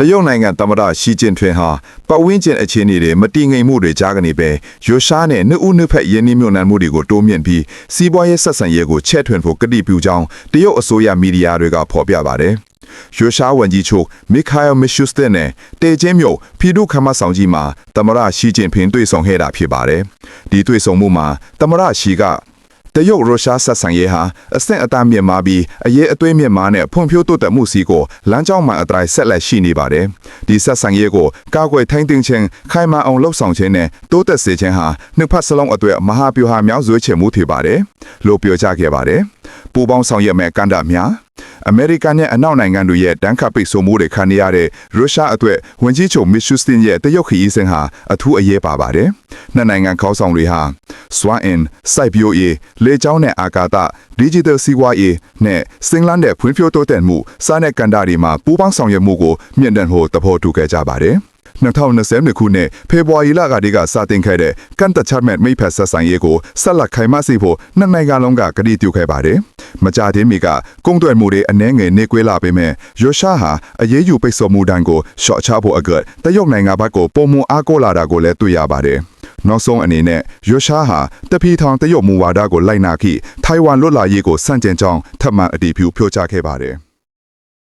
တရုတ်နိုင်ငံသမ္မတရှီကျင်းထွင်ဟာပတ်ဝန်းကျင်အခြေအနေတွေမတည်ငြိမ်မှုတွေကြားကနေပဲရုရှားနဲ့နှစ်ဦးနှစ်ဖက်ယင်းနှိမ့်ညွတ်နှံမှုတွေကိုတိုးမြင့်ပြီးစီးပွားရေးဆက်ဆံရေးကိုချဲ့ထွင်ဖို့ကတိပြုကြောင်းတရုတ်အစိုးရမီဒီယာတွေကဖော်ပြပါတယ်။ရုရှားဝန်ကြီးချုပ်မီခိုင်မီရှုစတင်နဲ့တေကျင်းမြို့ဖီဒုခမဆောင်ကြီးမှာသမ္မတရှီကျင်းဖင်တွေ့ဆုံခဲ့တာဖြစ်ပါတယ်။ဒီတွေ့ဆုံမှုမှာသမ္မတရှီက တရုတ်ရုရှားဆက်ဆံရေးဟာအဆင့်အတန်းမြင့်မားပြီးအရေးအသွေးမြင့်မားနဲ့ဖွံ့ဖြိုးတိုးတက်မှုစီကိုလမ်းကြောင်းမှန်အတိုင်းဆက်လက်ရှိနေပါတယ်။ဒီဆက်ဆံရေးကိုကာကွယ်ထိန်းသိမ်းခြင်းခိုင်မာအောင်လှုပ်ဆောင်ခြင်းနဲ့တိုးတက်စေခြင်းဟာနှစ်ဖက်စလုံးအတွက်မဟာဗျူဟာမြောက်ရွေးချယ်မှုဖြစ်ပါတယ်။လို့ပြောကြားခဲ့ပါတယ်။ပူပေါင်းဆောင်ရွက်မဲ့ကန္တာများ အမေရိကန်နဲ့အနောက်နိုင်ငံတွေရဲ့တန်းခတ်ပိတ်ဆို့မှုတွေခံနေရတဲ့ရုရှားအတွက်ဝန်ကြီးချုပ်မီရှုစတင်ရဲ့တရုတ်ခရီးစဉ်ဟာအထူးအရေးပါပါတယ်။နှစ်နိုင်ငံခေါင်းဆောင်တွေဟာစွမ်းအင်စိုက်ပျိုးရေးလေကြောင်းနဲ့အာကာသ digital စီးပွားရေးနဲ့စင်လန်တဲ့ဖွံ့ဖြိုးတိုးတက်မှုစားတဲ့ကန်တာတွေမှာပူးပေါင်းဆောင်ရွက်မှုကိုမြင့်တင်ဖို့သဘောတူခဲ့ကြပါတယ်။2020ခုနှစ်ဖေဖော်ဝါရီလကတည်းကစတင်ခဲ့တဲ့ကန်တချတ်မဲ့မိဖက်ဆက်ဆံရေးကိုဆက်လက်ခိုင်မစေဖို့နှစ်နိုင်ငံလုံးကကတိပြုခဲ့ပါတယ်။ မကြသေးမီကကုန်းသွယ်မှုတွေအနှဲငယ်နေကွေးလာပေမဲ့ရုရှားဟာအရေးယူပိတ်ဆို့မှုတန်းကိုရှော့ချဖို့အတွက်တရုတ်နိုင်ငံဘက်ကိုပုံမှန်အားကိုးလာတာကိုလည်းတွေ့ရပါတယ်။နောက်ဆုံးအနေနဲ့ရုရှားဟာတပီထောင်တရုတ်မူဝါဒကိုလိုက်နာပြီးထိုင်ဝမ်လွတ်လာရေးကိုစန့်ကျင်ကြောင်းထပ်မံအတည်ပြုပြောကြားခဲ့ပါတယ်။